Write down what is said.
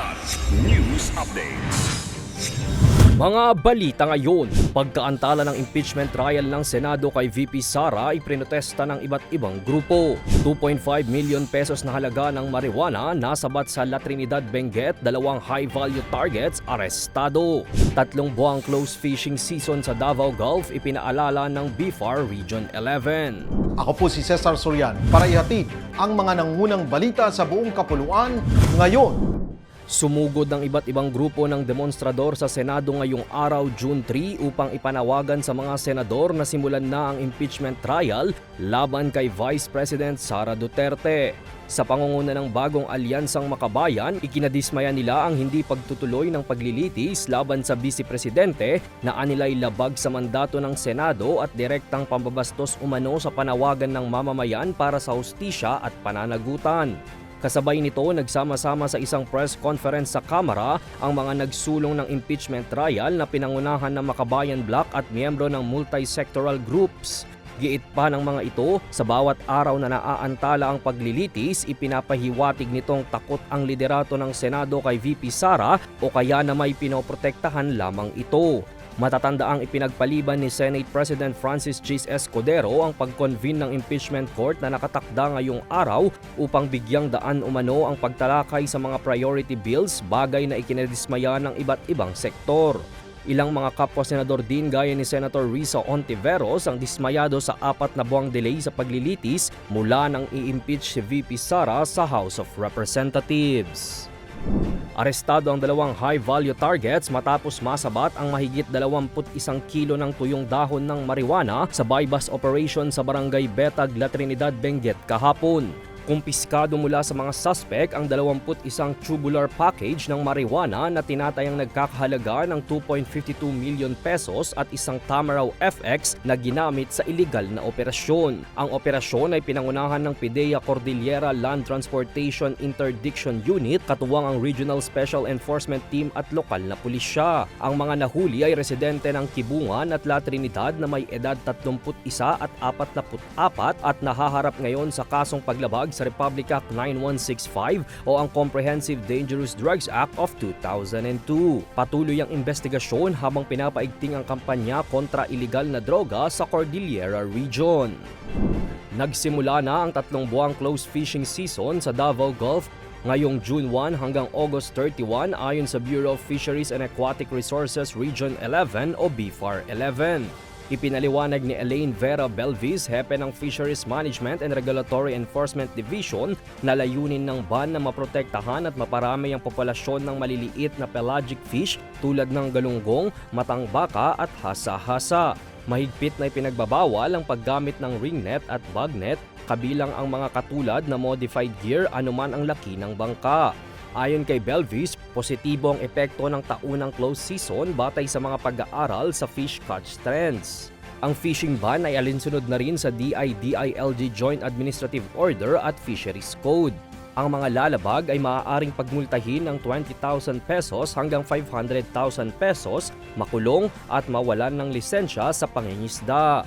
Ulat News Updates. Mga balita ngayon, pagkaantala ng impeachment trial ng Senado kay VP Sara, iprinotesta ng iba't ibang grupo. 2.5 million pesos na halaga ng marijuana nasabat sa La Trinidad Benguet, dalawang high-value targets arestado. Tatlong buwang close fishing season sa Davao Gulf ipinaalala ng BFAR Region 11. Ako po si Cesar Sorian para ihatid ang mga nangunang balita sa buong kapuluan ngayon. Sumugod ng iba't ibang grupo ng demonstrador sa Senado ngayong araw June 3 upang ipanawagan sa mga senador na simulan na ang impeachment trial laban kay Vice President Sara Duterte. Sa pangunguna ng bagong alyansang makabayan, ikinadismaya nila ang hindi pagtutuloy ng paglilitis laban sa Vice Presidente na anilay labag sa mandato ng Senado at direktang pambabastos umano sa panawagan ng mamamayan para sa hustisya at pananagutan. Kasabay nito, nagsama-sama sa isang press conference sa Kamara ang mga nagsulong ng impeachment trial na pinangunahan ng Makabayan Bloc at miyembro ng multi-sectoral groups. Giit pa ng mga ito, sa bawat araw na naaantala ang paglilitis, ipinapahiwatig nitong takot ang liderato ng Senado kay VP Sara o kaya na may pinoprotektahan lamang ito. Matatanda ang ipinagpaliban ni Senate President Francis G. Escudero ang pag-convene ng impeachment court na nakatakda ngayong araw upang bigyang daan umano ang pagtalakay sa mga priority bills bagay na ikinadismaya ng iba't ibang sektor. Ilang mga kapwa-senador din gaya ni Senator Risa Ontiveros ang dismayado sa apat na buwang delay sa paglilitis mula nang i-impeach si VP Sara sa House of Representatives. Arestado ang dalawang high-value targets matapos masabat ang mahigit 21 kilo ng tuyong dahon ng marijuana sa buy-bust operation sa barangay Betag, La Trinidad, Benguet kahapon. Kumpiskado mula sa mga suspect ang 21 tubular package ng marijuana na tinatayang nagkakahalaga ng 2.52 million pesos at isang Tamaraw FX na ginamit sa illegal na operasyon. Ang operasyon ay pinangunahan ng PIDEA Cordillera Land Transportation Interdiction Unit katuwang ang Regional Special Enforcement Team at lokal na pulisya. Ang mga nahuli ay residente ng Kibungan at La Trinidad na may edad 31 at 44 at nahaharap ngayon sa kasong paglabag sa Republic Act 9165 o ang Comprehensive Dangerous Drugs Act of 2002. Patuloy ang investigasyon habang pinapaigting ang kampanya kontra iligal na droga sa Cordillera Region. Nagsimula na ang tatlong buwang close fishing season sa Davao Gulf ngayong June 1 hanggang August 31 ayon sa Bureau of Fisheries and Aquatic Resources Region 11 o BFAR 11. Ipinaliwanag ni Elaine Vera Belvis, hepe ng Fisheries Management and Regulatory Enforcement Division, na layunin ng ban na maprotektahan at maparami ang populasyon ng maliliit na pelagic fish tulad ng galunggong, matang baka at hasa-hasa. Mahigpit na ipinagbabawal ang paggamit ng ringnet at bagnet kabilang ang mga katulad na modified gear anuman ang laki ng bangka. Ayon kay Belvis, positibo ang epekto ng taunang close season batay sa mga pag-aaral sa fish catch trends. Ang fishing ban ay alinsunod na rin sa DIDILG Joint Administrative Order at Fisheries Code. Ang mga lalabag ay maaaring pagmultahin ng 20,000 pesos hanggang 500,000 pesos, makulong at mawalan ng lisensya sa pangingisda.